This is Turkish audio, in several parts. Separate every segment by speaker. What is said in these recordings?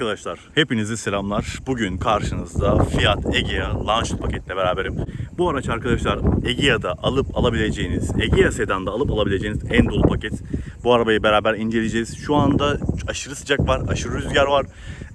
Speaker 1: Arkadaşlar hepinize selamlar. Bugün karşınızda Fiat Egea Launch paketle beraberim. Bu araç arkadaşlar Egea'da alıp alabileceğiniz, Egea Sedan'da alıp alabileceğiniz en dolu paket. Bu arabayı beraber inceleyeceğiz. Şu anda aşırı sıcak var, aşırı rüzgar var.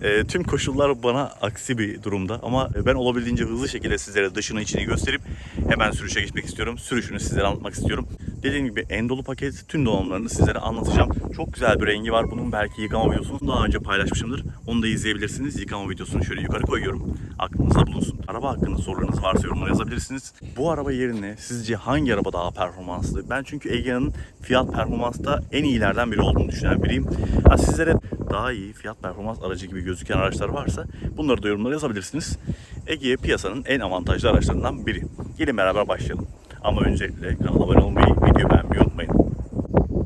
Speaker 1: Ee, tüm koşullar bana aksi bir durumda ama ben olabildiğince hızlı şekilde sizlere dışını içini gösterip hemen sürüşe geçmek istiyorum. Sürüşünü sizlere anlatmak istiyorum. Dediğim gibi en dolu paket tüm donanımlarını sizlere anlatacağım. Çok güzel bir rengi var. Bunun belki yıkama videosunu daha önce paylaşmışımdır. Onu da izleyebilirsiniz. Yıkama videosunu şöyle yukarı koyuyorum. Aklınızda bulunsun. Araba hakkında sorularınız varsa yorumlara yazabilirsiniz. Bu araba yerine sizce hangi araba daha performanslı? Ben çünkü Egea'nın fiyat performansta en iyilerden biri olduğunu düşünen biriyim. Ha, sizlere daha iyi fiyat performans aracı gibi gözüken araçlar varsa bunları da yorumlara yazabilirsiniz. Egea piyasanın en avantajlı araçlarından biri. Gelin beraber başlayalım. Ama öncelikle kanala abone olmayı, videoyu beğenmeyi unutmayın.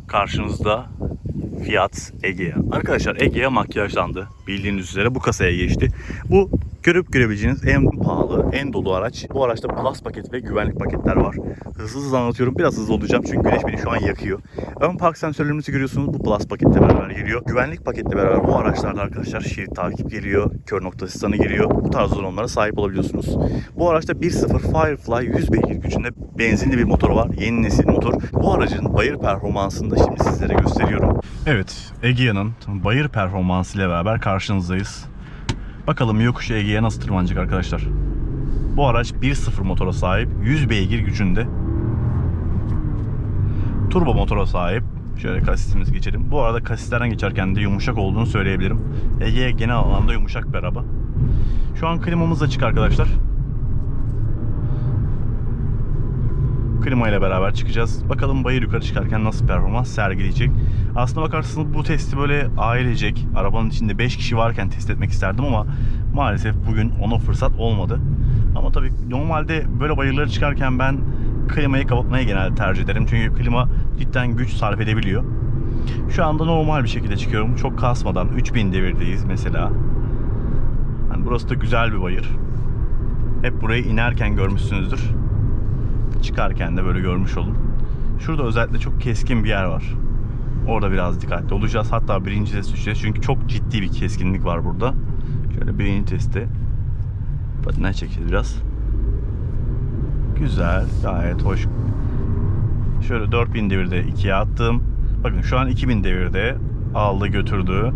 Speaker 1: Karşınızda Fiat Egea. Arkadaşlar Egea makyajlandı. Bildiğiniz üzere bu kasaya geçti. Bu görüp görebileceğiniz en pahalı, en dolu araç. Bu araçta Plus paket ve güvenlik paketler var. Hızlı hızlı anlatıyorum. Biraz hızlı olacağım çünkü güneş beni şu an yakıyor. Ön park sensörlerimizi görüyorsunuz. Bu Plus paketle beraber geliyor. Güvenlik paketle beraber bu araçlarda arkadaşlar şerit takip geliyor. Kör nokta asistanı geliyor. Bu tarz donanımlara sahip olabiliyorsunuz. Bu araçta 1.0 Firefly 100 beygir gücünde benzinli bir motor var. Yeni nesil motor. Bu aracın bayır performansını da şimdi sizlere gösteriyorum. Evet, Egea'nın bayır performansı ile beraber karşınızdayız. Bakalım yokuş Egea'ya nasıl tırmanacak arkadaşlar. Bu araç 1.0 motora sahip, 100 beygir gücünde. Turbo motora sahip. Şöyle kasisimizi geçelim. Bu arada kasislerden geçerken de yumuşak olduğunu söyleyebilirim. Egea genel anlamda yumuşak bir araba. Şu an klimamız açık arkadaşlar. Klima ile beraber çıkacağız. Bakalım bayır yukarı çıkarken nasıl performans sergileyecek. Aslına bakarsanız bu testi böyle ailecek, arabanın içinde 5 kişi varken test etmek isterdim ama maalesef bugün ona fırsat olmadı. Ama tabii normalde böyle bayırları çıkarken ben klimayı kapatmayı genelde tercih ederim. Çünkü klima cidden güç sarf edebiliyor. Şu anda normal bir şekilde çıkıyorum. Çok kasmadan 3000 devirdeyiz mesela. Yani burası da güzel bir bayır. Hep burayı inerken görmüşsünüzdür çıkarken de böyle görmüş olun. Şurada özellikle çok keskin bir yer var. Orada biraz dikkatli olacağız. Hatta birinci test düşeceğiz. Çünkü çok ciddi bir keskinlik var burada. Şöyle birinci testi patinaj çekeceğiz biraz. Güzel. Gayet hoş. Şöyle 4000 devirde 2'ye attım. Bakın şu an 2000 devirde aldı götürdü.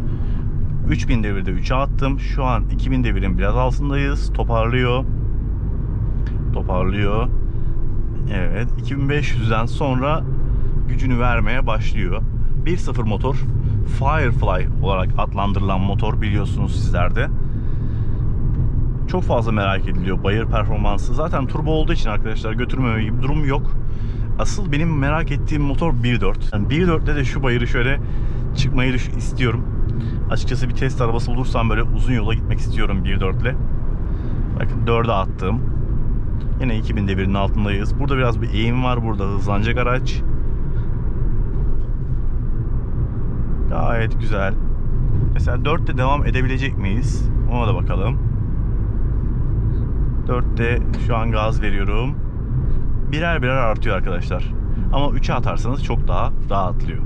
Speaker 1: 3000 devirde 3'e attım. Şu an 2000 devirin biraz altındayız. Toparlıyor. Toparlıyor. Evet 2500'den sonra gücünü vermeye başlıyor. 1.0 motor Firefly olarak adlandırılan motor biliyorsunuz sizlerde. Çok fazla merak ediliyor bayır performansı. Zaten turbo olduğu için arkadaşlar götürmeme gibi durum yok. Asıl benim merak ettiğim motor 1.4. Yani 1.4'te de şu bayırı şöyle çıkmayı istiyorum. Açıkçası bir test arabası bulursam böyle uzun yola gitmek istiyorum 1.4 ile. Bakın 4'e attım. Yine 2000 devirinin altındayız. Burada biraz bir eğim var. Burada hızlanacak araç. Gayet güzel. Mesela 4'te devam edebilecek miyiz? Ona da bakalım. 4'te şu an gaz veriyorum. Birer birer artıyor arkadaşlar. Ama 3'e atarsanız çok daha rahatlıyor.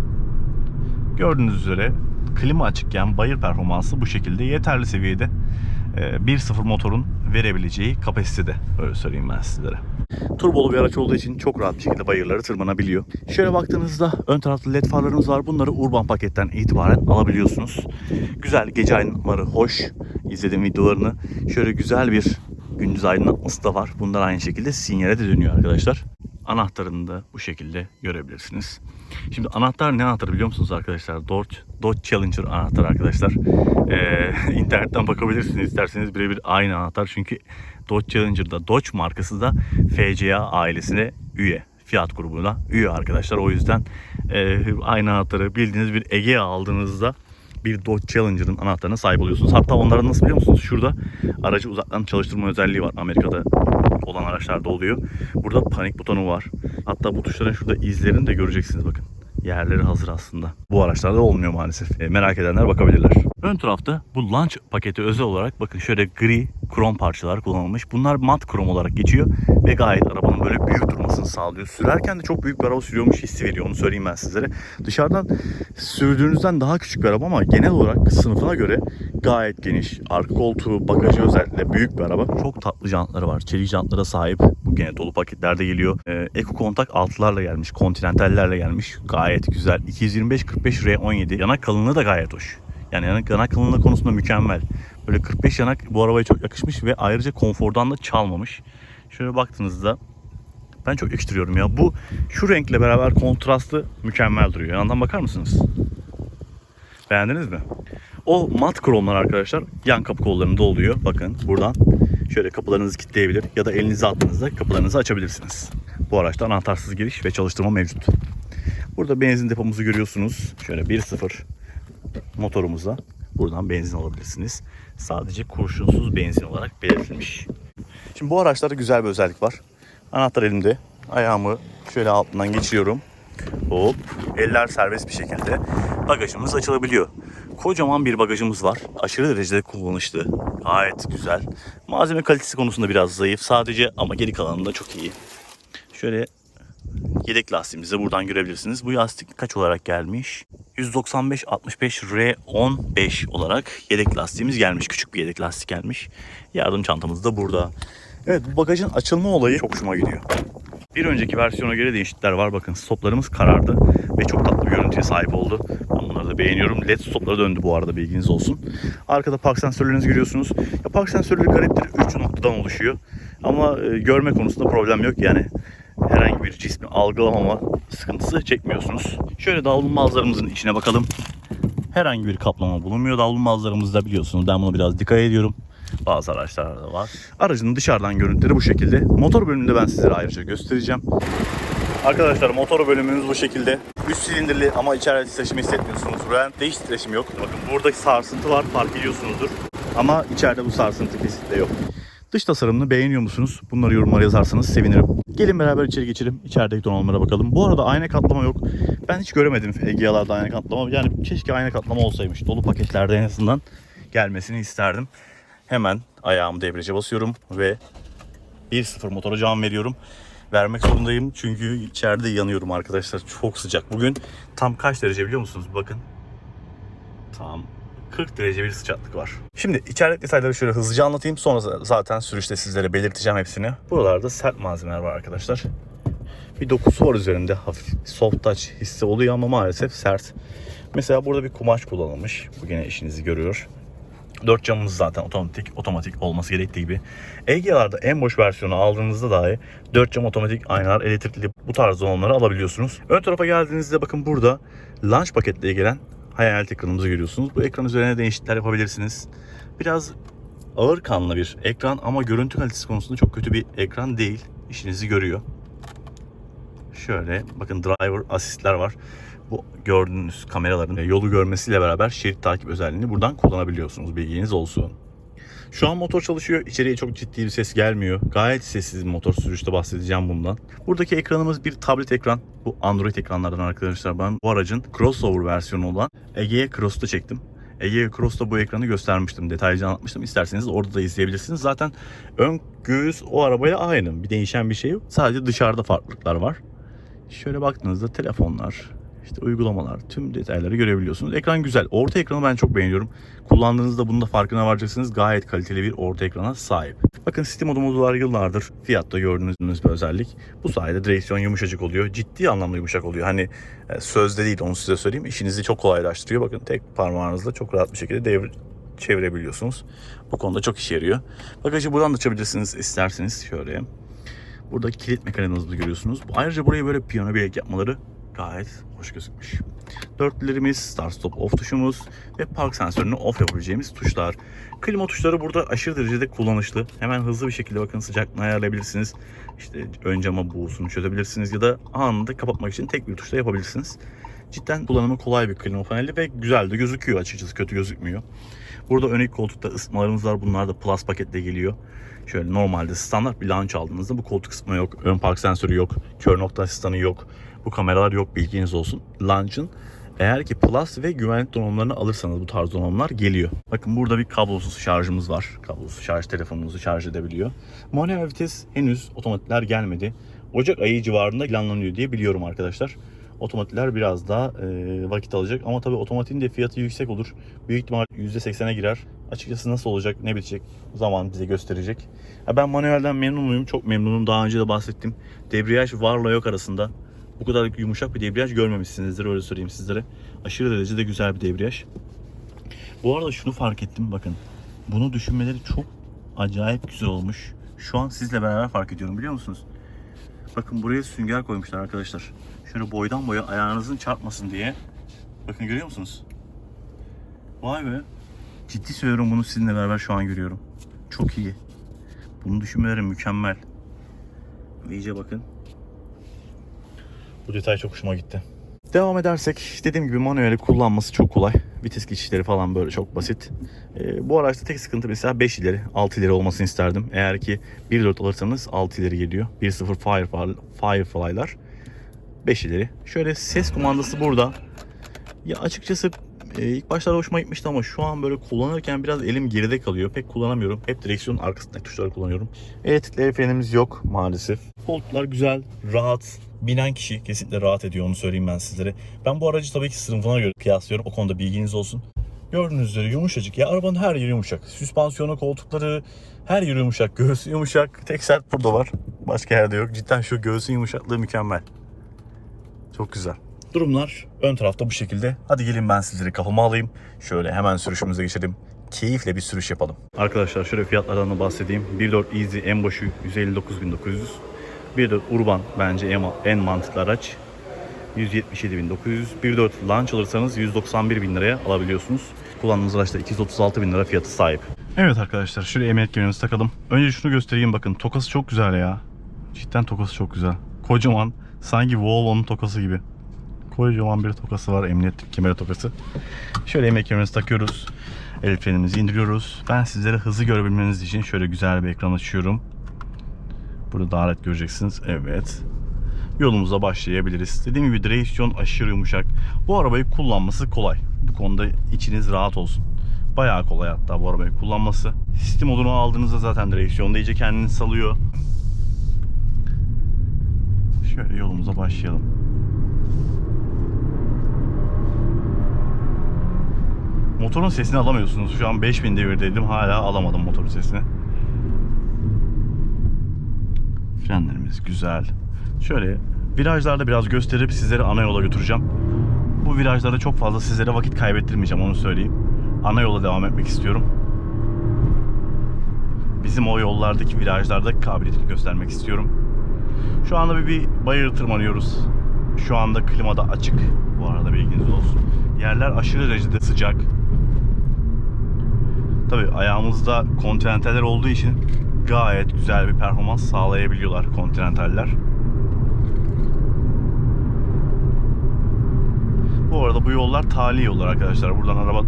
Speaker 1: Gördüğünüz üzere klima açıkken bayır performansı bu şekilde yeterli seviyede. Ee, 1.0 motorun verebileceği kapasitede. Öyle söyleyeyim ben sizlere. Turbolu bir araç olduğu için çok rahat bir şekilde bayırları tırmanabiliyor. Şöyle baktığınızda ön tarafta led farlarımız var. Bunları Urban paketten itibaren alabiliyorsunuz. Güzel gece aydınlatmaları hoş. İzlediğim videolarını şöyle güzel bir gündüz aydınlatması da var. Bunlar aynı şekilde sinyale de dönüyor arkadaşlar. Anahtarını da bu şekilde görebilirsiniz. Şimdi anahtar ne anahtarı biliyor musunuz arkadaşlar? Dodge, Dodge Challenger anahtarı arkadaşlar. Ee, internetten bakabilirsiniz isterseniz birebir aynı anahtar. Çünkü Dodge Challenger'da Dodge markası da FCA ailesine üye. Fiat grubuna üye arkadaşlar. O yüzden e, aynı anahtarı bildiğiniz bir Egea aldığınızda bir Dodge Challenger'ın anahtarına sahip oluyorsunuz. Hatta onların nasıl biliyor musunuz? Şurada aracı uzaktan çalıştırma özelliği var. Amerika'da olan araçlarda oluyor. Burada panik butonu var. Hatta bu tuşların şurada izlerini de göreceksiniz bakın. Yerleri hazır aslında. Bu araçlarda olmuyor maalesef. E, merak edenler bakabilirler. Ön tarafta bu launch paketi özel olarak bakın şöyle gri krom parçalar kullanılmış. Bunlar mat krom olarak geçiyor ve gayet arabanın böyle büyük durmasını sağlıyor. Sürerken de çok büyük bir araba sürüyormuş hissi veriyor onu söyleyeyim ben sizlere. Dışarıdan sürdüğünüzden daha küçük bir araba ama genel olarak sınıfına göre gayet geniş. Arka koltuğu, bagajı özellikle büyük bir araba. Çok tatlı jantları var. Çelik jantlara sahip. Gene dolu paketlerde geliyor. Ee, Eco kontak altlarla gelmiş. Continental'lerle gelmiş. Gayet güzel. 225-45 R17. Yanak kalınlığı da gayet hoş. Yani yanak, yanak kalınlığı konusunda mükemmel. Böyle 45 yanak bu arabaya çok yakışmış ve ayrıca konfordan da çalmamış. Şöyle baktığınızda ben çok yakıştırıyorum ya. Bu şu renkle beraber kontrastı mükemmel duruyor. Yandan bakar mısınız? Beğendiniz mi? O mat kromlar arkadaşlar yan kapı kollarında oluyor. Bakın buradan şöyle kapılarınızı kilitleyebilir ya da elinize attığınızda kapılarınızı açabilirsiniz. Bu araçta anahtarsız giriş ve çalıştırma mevcut. Burada benzin depomuzu görüyorsunuz. Şöyle 1.0 motorumuza buradan benzin alabilirsiniz. Sadece kurşunsuz benzin olarak belirtilmiş. Şimdi bu araçlarda güzel bir özellik var. Anahtar elimde. Ayağımı şöyle altından geçiriyorum. Hop. Eller serbest bir şekilde bagajımız açılabiliyor. Kocaman bir bagajımız var. Aşırı derecede kullanışlı. Gayet güzel. Malzeme kalitesi konusunda biraz zayıf sadece ama geri kalanında çok iyi. Şöyle yedek lastiğimizi buradan görebilirsiniz. Bu lastik kaç olarak gelmiş? 195-65 R15 olarak yedek lastiğimiz gelmiş. Küçük bir yedek lastik gelmiş. Yardım çantamız da burada. Evet bu bagajın açılma olayı çok hoşuma gidiyor. Bir önceki versiyona göre değişiklikler var. Bakın stoplarımız karardı ve çok tatlı bir görüntüye sahip oldu. Ben bunları da beğeniyorum. LED stoplara döndü bu arada bilginiz olsun. Arkada park sensörlerinizi görüyorsunuz. Ya park sensörleri gariptir. 3 noktadan oluşuyor. Ama e, görme konusunda problem yok. Yani herhangi bir cismi algılamama sıkıntısı çekmiyorsunuz. Şöyle davlumbazlarımızın içine bakalım. Herhangi bir kaplama bulunmuyor davlumbazlarımızda biliyorsunuz. Ben buna biraz dikkat ediyorum. Bazı araçlarda da var. Aracın dışarıdan görüntüleri bu şekilde. Motor bölümünde ben sizlere ayrıca göstereceğim. Arkadaşlar motor bölümümüz bu şekilde. 3 silindirli ama içeride titreşimi hissetmiyorsunuz. Rölantte hiç titreşim yok. Bakın burada sarsıntı var fark ediyorsunuzdur. Ama içeride bu sarsıntı kesinlikle yok. Dış tasarımını beğeniyor musunuz? Bunları yorumlara yazarsanız sevinirim. Gelin beraber içeri geçelim. İçerideki donanımlara bakalım. Bu arada ayna katlama yok. Ben hiç göremedim Egea'larda ayna katlama. Yani keşke ayna katlama olsaymış. Dolu paketlerde en azından gelmesini isterdim. Hemen ayağımı debriyaja basıyorum ve 1-0 motora can veriyorum. Vermek zorundayım çünkü içeride yanıyorum arkadaşlar. Çok sıcak. Bugün tam kaç derece biliyor musunuz? Bakın. Tam 40 derece bir sıcaklık var. Şimdi içerideki detayları şöyle hızlıca anlatayım. Sonra zaten sürüşte sizlere belirteceğim hepsini. Buralarda sert malzemeler var arkadaşlar. Bir dokusu var üzerinde hafif soft touch hissi oluyor ama maalesef sert. Mesela burada bir kumaş kullanılmış. Bu gene işinizi görüyor. Dört camımız zaten otomatik otomatik olması gerektiği gibi. Egea'larda en boş versiyonu aldığınızda dahi 4 cam otomatik aynalar elektrikli bu tarz donanımları alabiliyorsunuz. Ön tarafa geldiğinizde bakın burada launch paketle gelen hayalet ekranımızı görüyorsunuz. Bu ekran üzerine değişiklikler yapabilirsiniz. Biraz ağır kanlı bir ekran ama görüntü kalitesi konusunda çok kötü bir ekran değil. İşinizi görüyor. Şöyle bakın driver asistler var. Bu gördüğünüz kameraların yolu görmesiyle beraber şerit takip özelliğini buradan kullanabiliyorsunuz. Bilginiz olsun. Şu an motor çalışıyor. İçeriye çok ciddi bir ses gelmiyor. Gayet sessiz bir motor sürüşte bahsedeceğim bundan. Buradaki ekranımız bir tablet ekran. Bu Android ekranlardan arkadaşlar. Ben bu aracın crossover versiyonu olan Egea Cross'ta çektim. Egea Cross'ta bu ekranı göstermiştim. Detaylıca anlatmıştım. İsterseniz orada da izleyebilirsiniz. Zaten ön göğüs o arabayla aynı. Bir değişen bir şey yok. Sadece dışarıda farklılıklar var. Şöyle baktığınızda telefonlar, işte uygulamalar, tüm detayları görebiliyorsunuz. Ekran güzel. Orta ekranı ben çok beğeniyorum. Kullandığınızda bunun da farkına varacaksınız. Gayet kaliteli bir orta ekrana sahip. Bakın Steam modumuz var yıllardır. Fiyatta gördüğünüz bir özellik. Bu sayede direksiyon yumuşacık oluyor. Ciddi anlamda yumuşak oluyor. Hani e, sözde değil onu size söyleyeyim. İşinizi çok kolaylaştırıyor. Bakın tek parmağınızla çok rahat bir şekilde devir çevirebiliyorsunuz. Bu konuda çok işe yarıyor. Bagajı buradan da açabilirsiniz isterseniz. Şöyle. Burada kilit mekanizması görüyorsunuz. Ayrıca buraya böyle piyano bilek yapmaları gayet hoş gözükmüş. Dörtlülerimiz, start stop off tuşumuz ve park sensörünü off yapabileceğimiz tuşlar. Klima tuşları burada aşırı derecede kullanışlı. Hemen hızlı bir şekilde bakın sıcaklığını ayarlayabilirsiniz. İşte ön cama buğusunu çözebilirsiniz ya da anında kapatmak için tek bir tuşla yapabilirsiniz. Cidden kullanımı kolay bir klima paneli ve güzel de gözüküyor açıkçası kötü gözükmüyor. Burada ön koltukta ısıtmalarımız var. Bunlar da Plus paketle geliyor. Şöyle normalde standart bir launch aldığınızda bu koltuk ısıtma yok. Ön park sensörü yok. Kör nokta asistanı yok. Bu kameralar yok bilginiz olsun. Launch'ın eğer ki Plus ve güvenlik donanımlarını alırsanız bu tarz donanımlar geliyor. Bakın burada bir kablosuz şarjımız var. Kablosuz şarj telefonunuzu şarj edebiliyor. Manuel vites henüz otomatikler gelmedi. Ocak ayı civarında planlanıyor diye biliyorum arkadaşlar. Otomatikler biraz daha e, vakit alacak ama tabii otomatiğin de fiyatı yüksek olur. Büyük ihtimal %80'e girer. Açıkçası nasıl olacak, ne bitecek zaman bize gösterecek. Ya ben manuelden memnunum, çok memnunum. Daha önce de bahsettim. Debriyaj varla yok arasında. Bu kadar yumuşak bir debriyaj görmemişsinizdir öyle söyleyeyim sizlere. Aşırı derecede güzel bir debriyaj. Bu arada şunu fark ettim bakın. Bunu düşünmeleri çok acayip güzel olmuş. Şu an sizle beraber fark ediyorum biliyor musunuz? Bakın buraya sünger koymuşlar arkadaşlar. Şöyle boydan boya ayağınızın çarpmasın diye. Bakın görüyor musunuz? Vay be. Ciddi söylüyorum bunu sizinle beraber şu an görüyorum. Çok iyi. Bunu düşünmeleri mükemmel. İyice bakın. Bu detay çok hoşuma gitti. Devam edersek dediğim gibi manueli kullanması çok kolay. Vites geçişleri falan böyle çok basit. Ee, bu araçta tek sıkıntı mesela 5 ileri 6 ileri olmasını isterdim. Eğer ki 1.4 alırsanız 6 ileri geliyor. 1.0 Firefly, Firefly'lar 5 ileri. Şöyle ses kumandası burada. Ya açıkçası e, ilk başlarda hoşuma gitmişti ama şu an böyle kullanırken biraz elim geride kalıyor. Pek kullanamıyorum. Hep direksiyonun arkasındaki tuşları kullanıyorum. Elektrikli el frenimiz yok maalesef. Koltuklar güzel, rahat. Binen kişi kesinlikle rahat ediyor onu söyleyeyim ben sizlere. Ben bu aracı tabii ki sınıfına göre kıyaslıyorum. O konuda bilginiz olsun. Gördüğünüz üzere yumuşacık. Ya arabanın her yeri yumuşak. Süspansiyonu, koltukları her yeri yumuşak. Göğsü yumuşak. Tek sert burada var. Başka yerde yok. Cidden şu göğsün yumuşaklığı mükemmel. Çok güzel. Durumlar ön tarafta bu şekilde. Hadi gelin ben sizleri kafama alayım. Şöyle hemen sürüşümüze geçelim. Keyifle bir sürüş yapalım. Arkadaşlar şöyle fiyatlardan da bahsedeyim. 1.4 Easy en başı 159.900. 1.4 Urban bence en, en mantıklı araç. 177.900. 1.4 Launch alırsanız 191.000 liraya alabiliyorsunuz. Kullandığınız araçta 236.000 lira fiyatı sahip. Evet arkadaşlar şöyle emniyet kemerimizi takalım. Önce şunu göstereyim bakın. Tokası çok güzel ya. Cidden tokası çok güzel. Kocaman. Sanki Volvo'nun tokası gibi. Kocaman bir tokası var. Emniyet kemeri tokası. Şöyle emniyet kemerimizi takıyoruz. El frenimizi indiriyoruz. Ben sizlere hızı görebilmeniz için şöyle güzel bir ekran açıyorum. Burada daha net göreceksiniz. Evet. Yolumuza başlayabiliriz. Dediğim gibi direksiyon aşırı yumuşak. Bu arabayı kullanması kolay. Bu konuda içiniz rahat olsun. Bayağı kolay hatta bu arabayı kullanması. Sistem modunu aldığınızda zaten direksiyonda iyice kendini salıyor. Şöyle yolumuza başlayalım. Motorun sesini alamıyorsunuz. Şu an 5000 devirdeydim. Hala alamadım motorun sesini. Frenlerimiz güzel. Şöyle virajlarda biraz gösterip sizleri ana yola götüreceğim. Bu virajlarda çok fazla sizlere vakit kaybettirmeyeceğim onu söyleyeyim. Ana yola devam etmek istiyorum. Bizim o yollardaki virajlarda kabiliyetini göstermek istiyorum. Şu anda bir, bir bayır tırmanıyoruz. Şu anda klimada açık. Bu arada bilginiz olsun. Yerler aşırı derecede sıcak. Tabi ayağımızda kontinentaller olduğu için gayet güzel bir performans sağlayabiliyorlar kontinentaller. Bu arada bu yollar tali yollar arkadaşlar. Buradan araba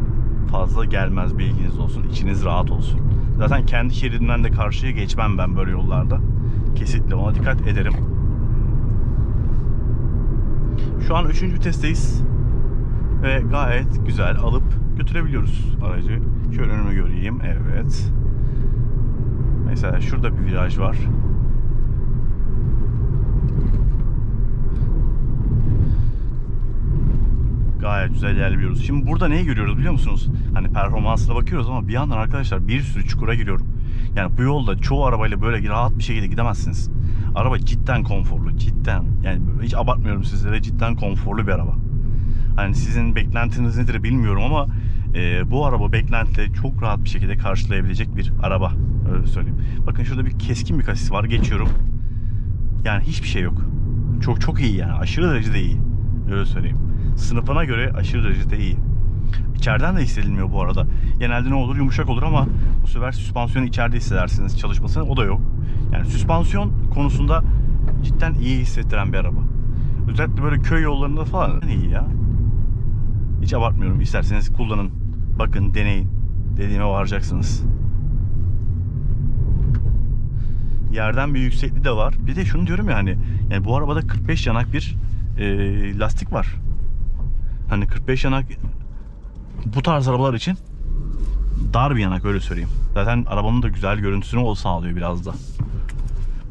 Speaker 1: fazla gelmez bilginiz olsun. İçiniz rahat olsun. Zaten kendi şeridimden de karşıya geçmem ben böyle yollarda. Kesinlikle ona dikkat ederim. Şu an 3. vitesteyiz. Ve gayet güzel alıp götürebiliyoruz aracı. Şöyle önümü göreyim. Evet. Mesela şurada bir viraj var. Gayet güzel ilerliyoruz. Şimdi burada neyi görüyoruz biliyor musunuz? Hani performansına bakıyoruz ama bir yandan arkadaşlar bir sürü çukura giriyorum. Yani bu yolda çoğu arabayla böyle rahat bir şekilde gidemezsiniz. Araba cidden konforlu, cidden. Yani hiç abartmıyorum sizlere cidden konforlu bir araba. Hani sizin beklentiniz nedir bilmiyorum ama e, bu araba beklentileri çok rahat bir şekilde karşılayabilecek bir araba. Öyle söyleyeyim. Bakın şurada bir keskin bir kasis var. Geçiyorum. Yani hiçbir şey yok. Çok çok iyi yani. Aşırı derecede iyi. Öyle söyleyeyim. Sınıfına göre aşırı derecede iyi. İçeriden de hissedilmiyor bu arada. Genelde ne olur yumuşak olur ama bu sefer süspansiyonu içeride hissedersiniz çalışmasını. O da yok. Yani süspansiyon konusunda cidden iyi hissettiren bir araba. Özellikle böyle köy yollarında falan iyi ya. Hiç abartmıyorum. İsterseniz kullanın. Bakın, deneyin. Dediğime varacaksınız. Yerden bir yüksekliği de var. Bir de şunu diyorum ya hani yani bu arabada 45 yanak bir e, lastik var. Hani 45 yanak bu tarz arabalar için dar bir yanak öyle söyleyeyim. Zaten arabanın da güzel görüntüsünü o sağlıyor biraz da.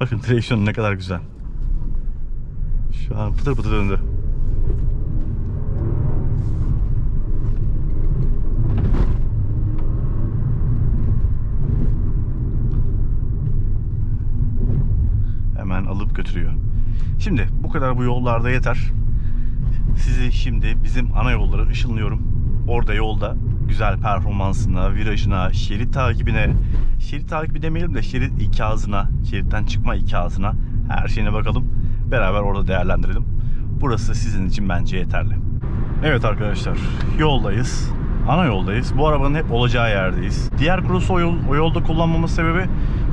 Speaker 1: Bakın direksiyon ne kadar güzel. Şu an pıtır pıtır döndü. Hemen alıp götürüyor. Şimdi bu kadar bu yollarda yeter. Sizi şimdi bizim ana yollara ışınlıyorum. Orada yolda güzel performansına, virajına, şerit takibine, şerit takibi demeyelim de şerit ikazına, şeritten çıkma ikazına her şeyine bakalım. Beraber orada değerlendirelim. Burası sizin için bence yeterli. Evet arkadaşlar yoldayız. Ana yoldayız. Bu arabanın hep olacağı yerdeyiz. Diğer cross'u o, yol, o yolda kullanmamın sebebi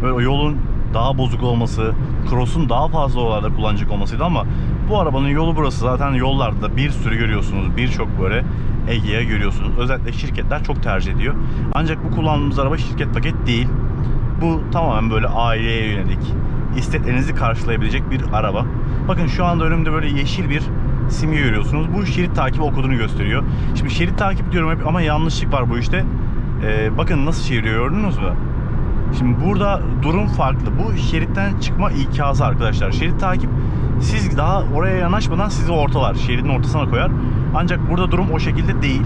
Speaker 1: böyle o yolun daha bozuk olması, cross'un daha fazla yollarda kullanacak olmasıydı ama bu arabanın yolu burası. Zaten yollarda bir sürü görüyorsunuz. Birçok böyle Egea görüyorsunuz. Özellikle şirketler çok tercih ediyor. Ancak bu kullandığımız araba şirket paket değil. Bu tamamen böyle aileye yönelik, isteklerinizi karşılayabilecek bir araba. Bakın şu anda önümde böyle yeşil bir simge görüyorsunuz. Bu şerit takibi okudunu gösteriyor. Şimdi şerit takip diyorum hep ama yanlışlık var bu işte. Ee, bakın nasıl çeviriyor gördünüz mü? Şimdi burada durum farklı. Bu şeritten çıkma ikazı arkadaşlar. Şerit takip siz daha oraya yanaşmadan sizi ortalar. Şeridin ortasına koyar. Ancak burada durum o şekilde değil.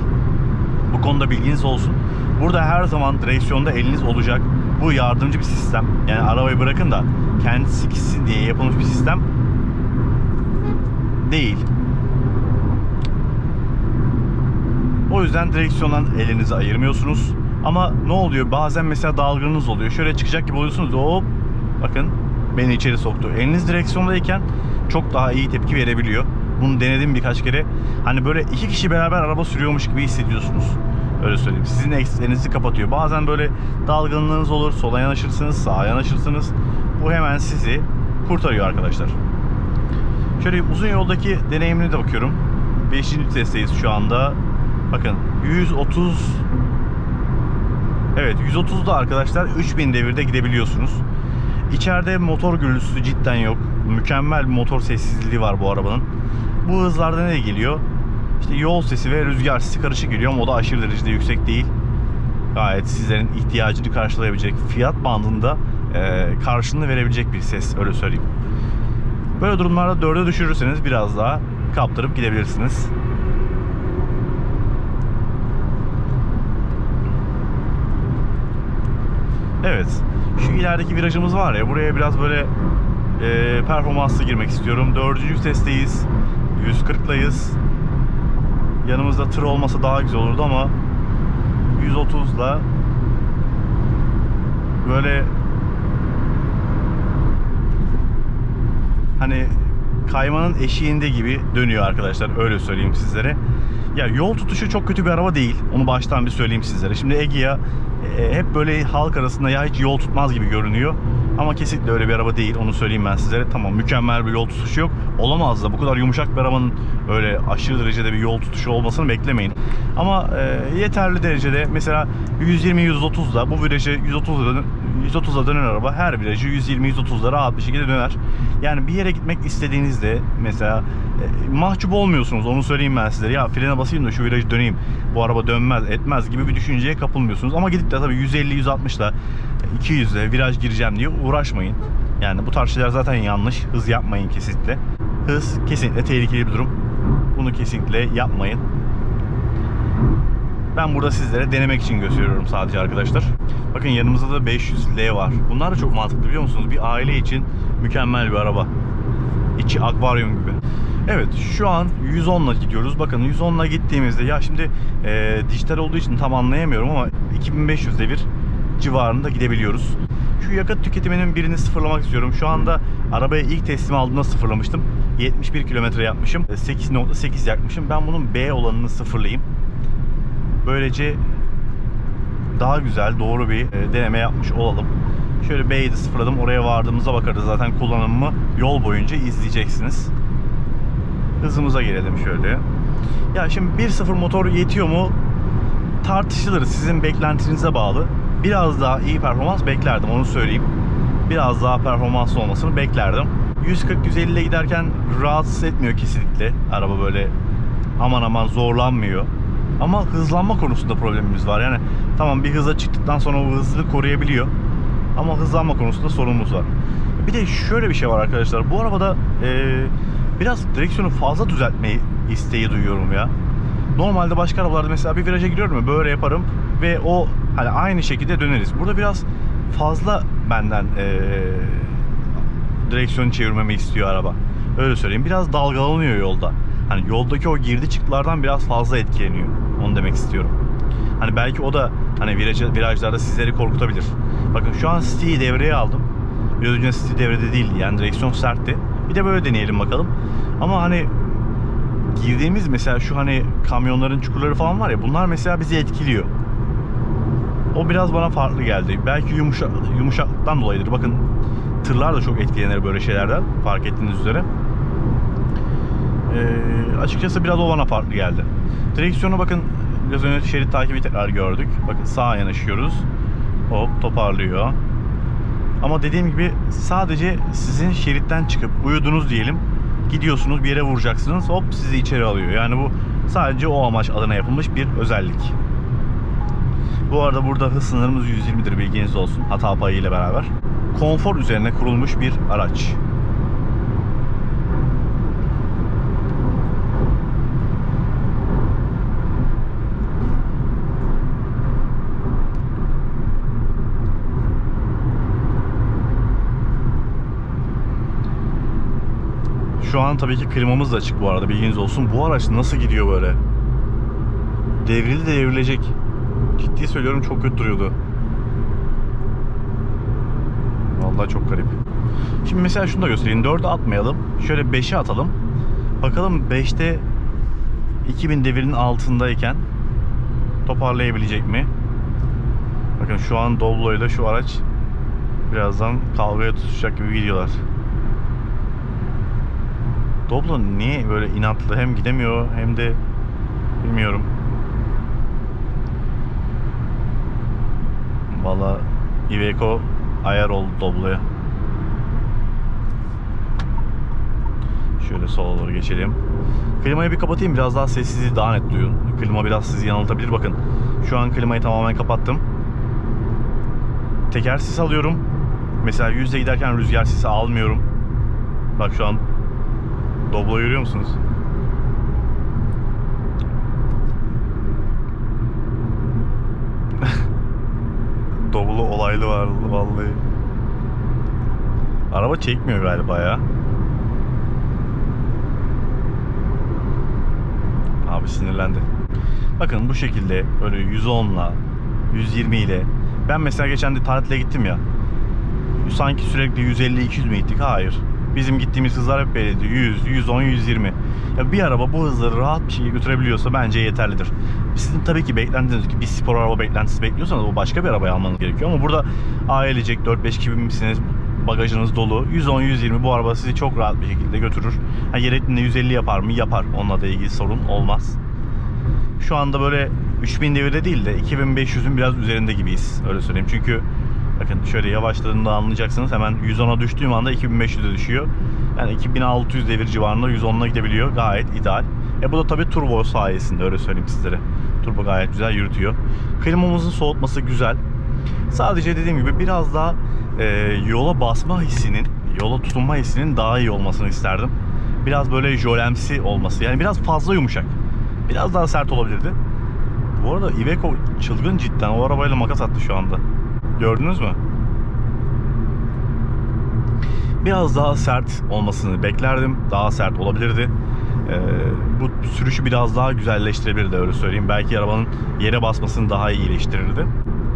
Speaker 1: Bu konuda bilginiz olsun. Burada her zaman direksiyonda eliniz olacak. Bu yardımcı bir sistem. Yani arabayı bırakın da kendisi gitsin diye yapılmış bir sistem değil. O yüzden direksiyondan elinizi ayırmıyorsunuz. Ama ne oluyor? Bazen mesela dalgınız oluyor. Şöyle çıkacak gibi oluyorsunuz. Hop bakın beni içeri soktu. Eliniz direksiyondayken çok daha iyi tepki verebiliyor. Bunu denedim birkaç kere. Hani böyle iki kişi beraber araba sürüyormuş gibi hissediyorsunuz. Öyle söyleyeyim. Sizin eksiklerinizi kapatıyor. Bazen böyle dalgınlığınız olur. Sola yanaşırsınız, sağa yanaşırsınız. Bu hemen sizi kurtarıyor arkadaşlar. Şöyle uzun yoldaki deneyimine de bakıyorum. 5. vitesteyiz şu anda. Bakın 130 Evet 130'da arkadaşlar 3000 devirde gidebiliyorsunuz. İçeride motor gürültüsü cidden yok. Mükemmel bir motor sessizliği var bu arabanın. Bu hızlarda ne geliyor? İşte yol sesi ve rüzgar sesi karışık geliyor ama o da aşırı derecede yüksek değil. Gayet sizlerin ihtiyacını karşılayabilecek fiyat bandında e, karşılığını verebilecek bir ses öyle söyleyeyim. Böyle durumlarda dörde düşürürseniz biraz daha kaptırıp gidebilirsiniz. Evet. Şu ilerideki virajımız var ya buraya biraz böyle e, performanslı girmek istiyorum. Dördüncü vitesteyiz. 140'layız. Yanımızda tır olmasa daha güzel olurdu ama 130'la böyle hani kaymanın eşiğinde gibi dönüyor arkadaşlar öyle söyleyeyim sizlere. Ya yol tutuşu çok kötü bir araba değil. Onu baştan bir söyleyeyim sizlere. Şimdi Egea hep böyle halk arasında ya hiç yol tutmaz gibi görünüyor. Ama kesinlikle öyle bir araba değil. Onu söyleyeyim ben sizlere. Tamam mükemmel bir yol tutuşu yok. Olamaz da bu kadar yumuşak bir arabanın öyle aşırı derecede bir yol tutuşu olmasını beklemeyin. Ama e, yeterli derecede mesela 120-130'da bu virajı 130'da dön 130'a dönen araba her virajı 120-130'da rahat bir şekilde döner. Yani bir yere gitmek istediğinizde mesela e, mahcup olmuyorsunuz onu söyleyeyim ben sizlere. Ya frene basayım da şu virajı döneyim. Bu araba dönmez etmez gibi bir düşünceye kapılmıyorsunuz. Ama gidip de tabii 150-160'la 200'le viraj gireceğim diye uğraşmayın. Yani bu tarz şeyler zaten yanlış. Hız yapmayın kesinlikle. Hız kesinlikle tehlikeli bir durum. Bunu kesinlikle yapmayın. Ben burada sizlere denemek için gösteriyorum sadece arkadaşlar. Bakın yanımızda da 500L var. Bunlar da çok mantıklı biliyor musunuz? Bir aile için mükemmel bir araba. İçi akvaryum gibi. Evet şu an 110'la gidiyoruz. Bakın 110'la gittiğimizde ya şimdi e, dijital olduğu için tam anlayamıyorum ama 2500 devir civarında gidebiliyoruz. Şu yakıt tüketiminin birini sıfırlamak istiyorum. Şu anda arabayı ilk teslim aldığımda sıfırlamıştım. 71 kilometre yapmışım. 8.8 yakmışım. Ben bunun B olanını sıfırlayayım. Böylece daha güzel, doğru bir e, deneme yapmış olalım. Şöyle B'yi sıfırladım. Oraya vardığımızda bakarız. Zaten kullanımımı yol boyunca izleyeceksiniz. Hızımıza gelelim şöyle. Ya şimdi 1.0 motor yetiyor mu? Tartışılır. Sizin beklentinize bağlı. Biraz daha iyi performans beklerdim onu söyleyeyim. Biraz daha performanslı olmasını beklerdim. 140-150 ile giderken rahatsız etmiyor kesinlikle. Araba böyle aman aman zorlanmıyor. Ama hızlanma konusunda problemimiz var. Yani tamam bir hıza çıktıktan sonra o hızını koruyabiliyor. Ama hızlanma konusunda sorunumuz var. Bir de şöyle bir şey var arkadaşlar. Bu arabada eee, biraz direksiyonu fazla düzeltmeyi isteği duyuyorum ya. Normalde başka arabalarda mesela bir viraja giriyorum ya böyle yaparım ve o hani aynı şekilde döneriz. Burada biraz fazla benden eee direksiyonu çevirmemi istiyor araba. Öyle söyleyeyim. Biraz dalgalanıyor yolda. Hani yoldaki o girdi çıktılardan biraz fazla etkileniyor. Onu demek istiyorum. Hani belki o da hani viraj, virajlarda sizleri korkutabilir. Bakın şu an City'yi devreye aldım. Biraz önce City devrede değildi. Yani direksiyon sertti. Bir de böyle deneyelim bakalım. Ama hani girdiğimiz mesela şu hani kamyonların çukurları falan var ya bunlar mesela bizi etkiliyor. O biraz bana farklı geldi. Belki yumuşak, yumuşaklıktan dolayıdır. Bakın tırlar da çok etkilenir böyle şeylerden fark ettiğiniz üzere. Ee, açıkçası biraz o farklı geldi. Direksiyona bakın biraz önce şerit takibi tekrar gördük. Bakın sağa yanaşıyoruz. Hop toparlıyor. Ama dediğim gibi sadece sizin şeritten çıkıp uyudunuz diyelim. Gidiyorsunuz bir yere vuracaksınız. Hop sizi içeri alıyor. Yani bu sadece o amaç adına yapılmış bir özellik. Bu arada burada hız sınırımız 120'dir bilginiz olsun. Hata payı ile beraber. Konfor üzerine kurulmuş bir araç. Şu an tabii ki klimamız da açık bu arada bilginiz olsun. Bu araç nasıl gidiyor böyle? Devrildi de devrilecek. Ciddi söylüyorum çok kötü duruyordu. Vallahi çok garip. Şimdi mesela şunu da göstereyim. 4'e atmayalım. Şöyle 5'e atalım. Bakalım 5'te 2000 devirinin altındayken toparlayabilecek mi? Bakın şu an Doblo ile şu araç birazdan kavgaya tutuşacak gibi gidiyorlar. Doblo niye böyle inatlı hem gidemiyor hem de bilmiyorum. Valla Iveco ayar oldu Doblo'ya. Şöyle sola doğru geçelim. Klimayı bir kapatayım biraz daha sessizliği daha net duyun. Klima biraz sizi yanıltabilir bakın. Şu an klimayı tamamen kapattım. Teker sis alıyorum. Mesela yüzde giderken rüzgar sisi almıyorum. Bak şu an Doblo görüyor musunuz? Doblo olaylı var vallahi. Araba çekmiyor galiba ya. Abi sinirlendi. Bakın bu şekilde böyle 110'la 120 ile ben mesela geçen de tatile gittim ya. Sanki sürekli 150-200 mi gittik? Hayır. Bizim gittiğimiz hızlar hep belli. 100, 110, 120. Ya bir araba bu hızları rahat bir şekilde götürebiliyorsa bence yeterlidir. Sizin tabii ki beklentiniz ki bir spor araba beklentisi bekliyorsanız o başka bir arabayı almanız gerekiyor. Ama burada ailecek 4-5 gibi misiniz? Bagajınız dolu. 110, 120 bu araba sizi çok rahat bir şekilde götürür. Ha, gerektiğinde 150 yapar mı? Yapar. Onunla da ilgili sorun olmaz. Şu anda böyle 3000 devirde değil de 2500'ün biraz üzerinde gibiyiz. Öyle söyleyeyim. Çünkü bakın şöyle yavaşladığında anlayacaksınız. Hemen 110'a düştüğüm anda 2500'e düşüyor. Yani 2600 devir civarında 110'la gidebiliyor. Gayet ideal. E bu da tabii turbo sayesinde öyle söyleyeyim sizlere. Turbo gayet güzel yürütüyor. Klimamızın soğutması güzel. Sadece dediğim gibi biraz daha e, yola basma hissinin, yola tutunma hissinin daha iyi olmasını isterdim. Biraz böyle jölemsi olması. Yani biraz fazla yumuşak. Biraz daha sert olabilirdi. Bu arada Iveco çılgın cidden. O arabayla makas attı şu anda. Gördünüz mü? Biraz daha sert olmasını beklerdim. Daha sert olabilirdi. Ee, bu sürüşü biraz daha güzelleştirebilirdi öyle söyleyeyim. Belki arabanın yere basmasını daha iyi iyileştirirdi.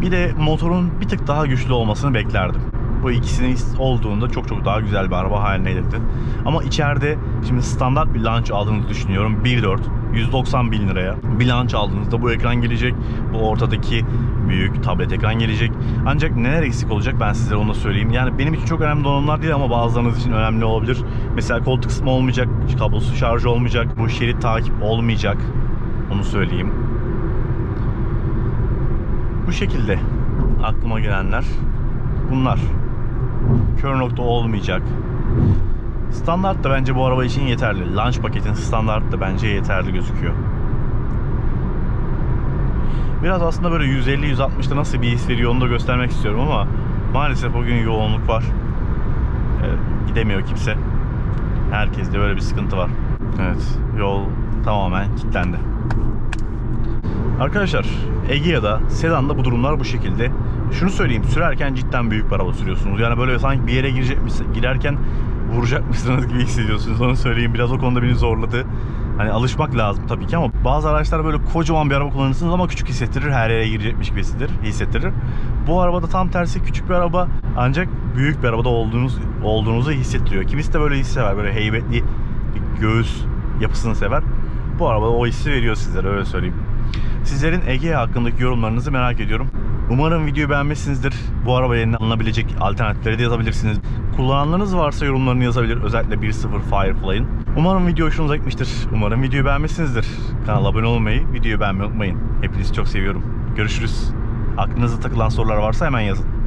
Speaker 1: Bir de motorun bir tık daha güçlü olmasını beklerdim. Bu ikisinin olduğunda çok çok daha güzel bir araba haline gelirdi. Ama içeride şimdi standart bir launch aldığınızı düşünüyorum. 1.4 190 bin liraya bir launch aldığınızda bu ekran gelecek. Bu ortadaki büyük tablet ekran gelecek. Ancak neler eksik olacak ben size onu da söyleyeyim. Yani benim için çok önemli donanımlar değil ama bazılarınız için önemli olabilir. Mesela koltuk kısmı olmayacak, kablosuz şarj olmayacak, bu şerit takip olmayacak. Onu söyleyeyim. Bu şekilde aklıma gelenler bunlar. Kör nokta olmayacak. Standart da bence bu araba için yeterli. Launch paketin standart da bence yeterli gözüküyor. Biraz aslında böyle 150-160'da nasıl bir his veriyor onu da göstermek istiyorum ama maalesef bugün yoğunluk var. Ee, gidemiyor kimse. Herkeste böyle bir sıkıntı var. Evet, yol tamamen kilitlendi. Arkadaşlar Egea'da, Sedan'da bu durumlar bu şekilde. Şunu söyleyeyim, sürerken cidden büyük bir araba sürüyorsunuz. Yani böyle sanki bir yere girecekmiş, girerken vuracakmışsınız gibi hissediyorsunuz. Onu söyleyeyim. Biraz o konuda beni zorladı. Hani alışmak lazım tabii ki ama bazı araçlar böyle kocaman bir araba kullanırsınız ama küçük hissettirir. Her yere girecekmiş gibi hissettirir. hissettirir. Bu arabada tam tersi küçük bir araba ancak büyük bir arabada olduğunuz olduğunuzu hissettiriyor. Kimisi de böyle hissi sever. Böyle heybetli bir göğüs yapısını sever. Bu araba o hissi veriyor sizlere öyle söyleyeyim. Sizlerin Ege hakkındaki yorumlarınızı merak ediyorum. Umarım videoyu beğenmişsinizdir. Bu araba yerine alınabilecek alternatifleri de yazabilirsiniz. Kullananlarınız varsa yorumlarını yazabilir. Özellikle 1.0 Firefly'ın. Umarım video hoşunuza gitmiştir. Umarım videoyu beğenmişsinizdir. Kanala abone olmayı, videoyu beğenmeyi unutmayın. Hepinizi çok seviyorum. Görüşürüz. Aklınıza takılan sorular varsa hemen yazın.